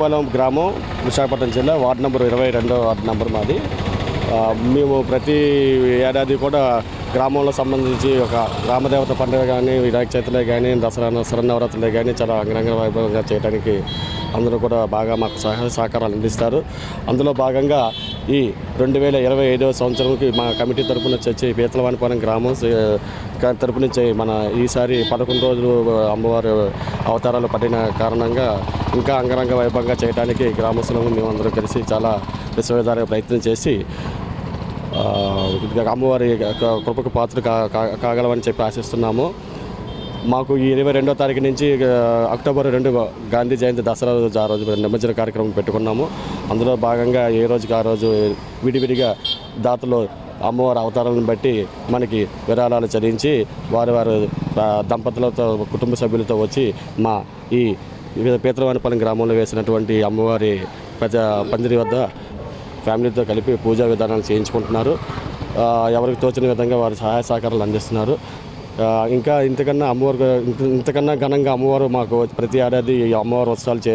పాలెం గ్రామం విశాఖపట్నం జిల్లా ward number ఇరవై రెండో వార్డు నెంబర్ మాది. మేము ప్రతి ఏడాది కూడా గ్రామంలో సంబంధించి ఒక గ్రామదేవత పండుగ కానీ వినాయక చవితిలో కానీ దసరా శరన్నవరాత్రులే కానీ చాలా అంగరంగ వైభవంగా చేయడానికి అందరూ కూడా బాగా మాకు సహాయ సహకారాలు అందిస్తారు. అందులో భాగంగా ఈ రెండు వేల ఇరవై ఐదవ సంవత్సరంకి మా కమిటీ తరపున వచ్చి పీతలవాణిపురం గ్రామం తరపు నుంచి మన ఈసారి పదకొండు రోజులు అమ్మవారు అవతారాలు పడిన కారణంగా ఇంకా అంగరంగ వైభవంగా చేయడానికి గ్రామస్తులను మేమందరం కలిసి చాలా విశ్వవిధార ప్రయత్నం చేసి అమ్మవారి కృపకు పాత్ర కా- కాగలమని చెప్పి ఆశిస్తున్నాము. మాకు ఈ ఇరవై రెండో తారీఖు నుంచి అక్టోబర్ రెండు గాంధీ జయంతి దసరా రోజు ఆ రోజు నిమజ్జన కార్యక్రమం పెట్టుకున్నాము. అందులో భాగంగా ఏ రోజుకి ఆ రోజు విడివిడిగా దాతలు అమ్మవారి అవతారాలను బట్టి మనకి విరాళాలు చెల్లించి వారి వారి దంపతులతో కుటుంబ సభ్యులతో వచ్చి మా ఈ పీతలవానిపాలెం గ్రామంలో వేసినటువంటి అమ్మవారి ప్రజ పందిరి వద్ద ఫ్యామిలీతో కలిపి పూజా విధానాలు చేయించుకుంటున్నారు. ఎవరికి తోచిన విధంగా వారి సహాయ సహకారాలు అందిస్తున్నారు. ఇంకా ఇంతకన్నా అమ్మవారు ఇంతకన్నా ఘనంగా అమ్మవారు మాకు ప్రతి ఏడాది అమ్మవారు అమ్మవారి ఉత్సవాలు చే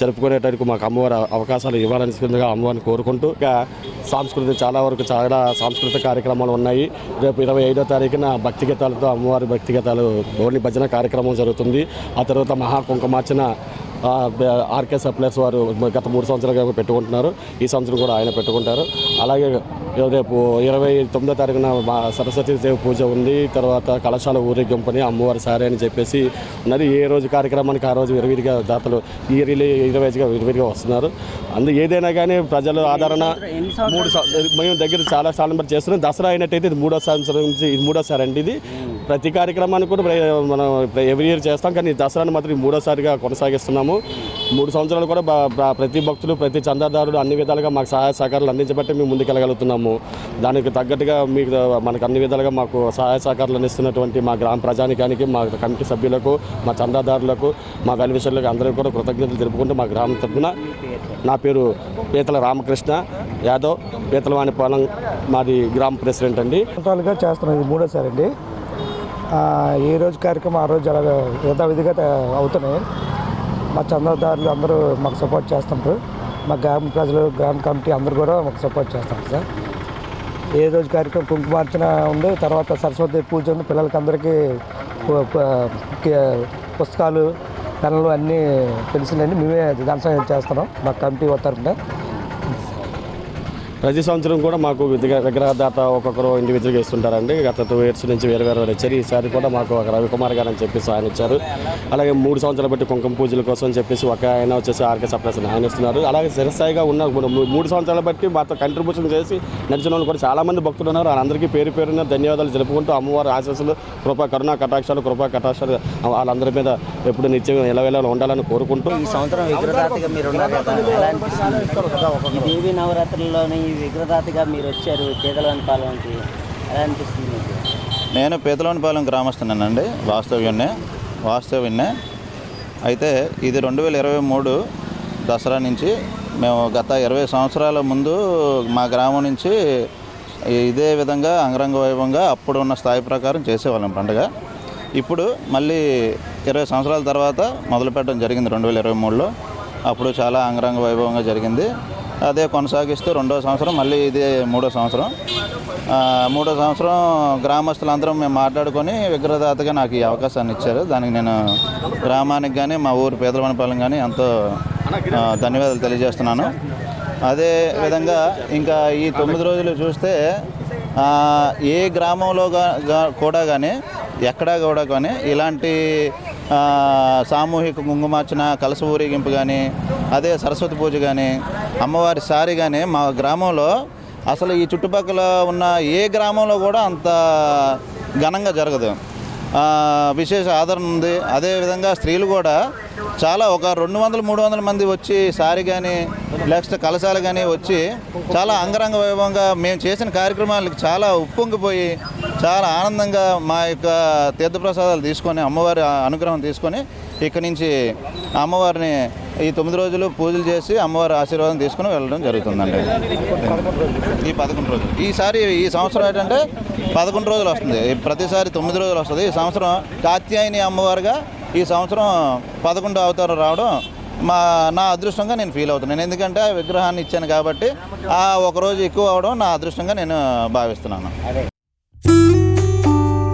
జరుపుకునేటానికి మాకు అమ్మవారి అవకాశాలు ఇవ్వాలని విధంగా అమ్మవారిని కోరుకుంటూ ఇంకా సాంస్కృతిక చాలా వరకు చాలా సాంస్కృతిక కార్యక్రమాలు ఉన్నాయి. రేపు ఇరవై ఐదో తారీఖున భక్తి గీతాలతో అమ్మవారి భక్తి గీతాలు భోని భజన కార్యక్రమం జరుగుతుంది. ఆ తర్వాత మహాకుంకుమార్చన ఆర్కే సప్లైస్ వారు గత మూడు సంవత్సరాలుగా పెట్టుకుంటున్నారు. ఈ సంవత్సరం కూడా ఆయన పెట్టుకుంటారు. అలాగే రేపు ఇరవై తొమ్మిదో తారీఖున మా సరస్వతి దేవి పూజ ఉంది. తర్వాత కళాశాల ఊరేగింపని అమ్మవారి సారే అని చెప్పేసి ఉన్నది. ఏ రోజు కార్యక్రమానికి ఆ రోజు విరివిరిగా దాతలు ఈ రిలే ఇరవైగా విరివిరిగా వస్తున్నారు. అందు ఏదైనా కానీ ప్రజల ఆదరణ మూడు మేము దగ్గర చాలా సార్లు మరి చేస్తున్నాం దసరా అయినట్టయితే ఇది మూడో సంవత్సరం నుంచి ఇది మూడోసారి అండి ఇది. ప్రతి కార్యక్రమాన్ని కూడా ప్ర- మనం ఎవ్రీ ఇయర్ చేస్తాం. కానీ దసరాను దసరాని మాత్రం మూడోసారిగా కొనసాగిస్తున్నాము. మూడు సంవత్సరాలు కూడా ప్రతి భక్తులు ప్రతి చందాదారుడు అన్ని విధాలుగా మాకు సహాయ సహకారాలు అందించబట్టి మేము ముందుకెళ్ళగలుగుతున్నాము. దానికి తగ్గట్టుగా మీకు మనకు అన్ని విధాలుగా మాకు సహాయ సహకారాలు అందిస్తున్నటువంటి మా గ్రామ ప్రజానికానికి మా కమిటీ సభ్యులకు మా చందాదారులకు మా వెల్విషర్లకు అందరికీ కూడా కృతజ్ఞతలు తెలుపుకుంటూ మా గ్రామం తరఫున నా పేరు పీతల రామకృష్ణ యాదవ్ పీతలవాణిపాలెం మాది గ్రామ ప్రెసిడెంట్ అండి. చేస్తున్నాం ఇది మూడోసారి అండి. ఏ రోజు కార్యక్రమం ఆ రోజు అలాగ యథావిధిగా అవుతున్నాయి. మా చందాదారులు అందరూ మాకు సపోర్ట్ చేస్తుంటారు. మా గ్రామ ప్రజలు గ్రామ కమిటీ అందరూ కూడా మాకు సపోర్ట్ చేస్తారు సార్. ఏ రోజు కార్యక్రమం కుంకుమార్చన ఉంది తర్వాత సరస్వతి పూజ ఉంది పిల్లలకి అందరికీ పుస్తకాలు పెన్నులు అన్నీ తెలిసిందండి మేమే ధనసహాయం చేస్తున్నాం మా కమిటీ తరఫున. ప్రతి సంవత్సరం కూడా మాకు విగ్రహ విగ్రహదాత ఒక్కొక్కరు ఇండివిజువల్గా ఇస్తుంటారండి. గత టూ ఇయర్స్ నుంచి వేరే వేరే వారు ఇచ్చారు ఈసారి కూడా మాకు ఒక రవికుమార్ గారు అని చెప్పేసి ఆయన ఇచ్చారు అలాగే మూడు సంవత్సరాలు బట్టి కుంకుమ పూజల కోసం అని చెప్పేసి ఒక ఆయన వచ్చేసి ఆర్కే సప్లైస్ ఆయన ఇస్తున్నారు. అలాగే చిరస్థాయిగా ఉన్న మూడు- మూడు సంవత్సరాలు బట్టి మాతో కంట్రిబ్యూషన్ చేసి నడిచిన వాళ్ళు కూడా చాలా మంది భక్తులు ఉన్నారు. వాళ్ళందరికీ పేరు పేరున ధన్యవాదాలు తెలుపుకుంటూ అమ్మవారి ఆశీస్సులు కృపా కరుణా కటాక్షాలు కృపా కటాక్షాలు వాళ్ళందరి మీద ఎప్పుడు నిత్యం ఎలవేళ ఉండాలని కోరుకుంటూ ఈ సంవత్సరం విగ్రహదాతగా మీరు ఉన్నారు కదా. ఎలా అనిపిస్తుంది ఈ దేవి నవరాత్రుల్లోని విగ్రహదాతగా మీరు వచ్చారు పేదలోని పాలనకి ఎలా అనిపిస్తుంది మీకు? నేను పేదలోనిపాలెం గ్రామస్తున్నానండి వాస్తవ్యున్నే వాస్తవ్యున్నే అయితే ఇది రెండు వేల ఇరవై మూడు దసరా నుంచి మేము గత ఇరవై సంవత్సరాల ముందు మా గ్రామం నుంచి ఇదే విధంగా అంగరంగ వైభవంగా అప్పుడు ఉన్న స్థాయి ప్రకారం చేసేవాళ్ళం పండుగ. ఇప్పుడు మళ్ళీ ఇరవై సంవత్సరాల తర్వాత మొదలుపెట్టడం జరిగింది రెండు వేల ఇరవై మూడులో. అప్పుడు చాలా అంగరంగ వైభవంగా జరిగింది. అదే కొనసాగిస్తూ రెండో సంవత్సరం మళ్ళీ ఇదే మూడో సంవత్సరం. మూడో సంవత్సరం గ్రామస్తులందరం మేము మాట్లాడుకొని విగ్రహదాతగా నాకు ఈ అవకాశాన్ని ఇచ్చారు. దానికి నేను గ్రామానికి కానీ మా ఊరు పేదలవనపాలెం కానీ ఎంతో ధన్యవాదాలు తెలియజేస్తున్నాను. అదే విధంగా ఇంకా ఈ తొమ్మిది రోజులు చూస్తే ఏ గ్రామంలో కూడా కానీ ఎక్కడా కూడా కానీ ఇలాంటి సామూహిక కుంగుమార్చన కలస ఊరేగింపు కానీ అదే సరస్వతి పూజ కానీ అమ్మవారి సారి కానీ మా గ్రామంలో అసలు ఈ చుట్టుపక్కల ఉన్న ఏ గ్రామంలో కూడా అంత ఘనంగా జరగదు. విశేష ఆదరణ ఉంది. అదేవిధంగా స్త్రీలు కూడా చాలా ఒక రెండు వందలు మూడు వందల మంది వచ్చి సారీ కానీ నెక్స్ట్ కలశాలు కానీ వచ్చి చాలా అంగరంగ వైభవంగా మేము చేసిన కార్యక్రమాలకు చాలా ఉప్పొంగిపోయి చాలా ఆనందంగా మా యొక్క తీర్థప్రసాదాలు తీసుకొని అమ్మవారి అనుగ్రహం తీసుకొని ఇక్కడి నుంచి అమ్మవారిని ఈ తొమ్మిది రోజులు పూజలు చేసి అమ్మవారి ఆశీర్వాదం తీసుకుని వెళ్ళడం జరుగుతుందండి. ఈ పదకొండు రోజులు. ఈసారి ఈ సంవత్సరం ఏంటంటే పదకొండు రోజులు వస్తుంది. ప్రతిసారి తొమ్మిది రోజులు వస్తుంది. ఈ సంవత్సరం కాత్యాయని అమ్మవారుగా ఈ సంవత్సరం పదకొండు అవతారం రావడం మా నా అదృష్టంగా నేను ఫీల్ అవుతున్నాను. ఎందుకంటే ఆ విగ్రహాన్ని ఇచ్చాను కాబట్టి ఆ ఒక రోజు ఎక్కువ అవడం నా అదృష్టంగా నేను భావిస్తున్నాను.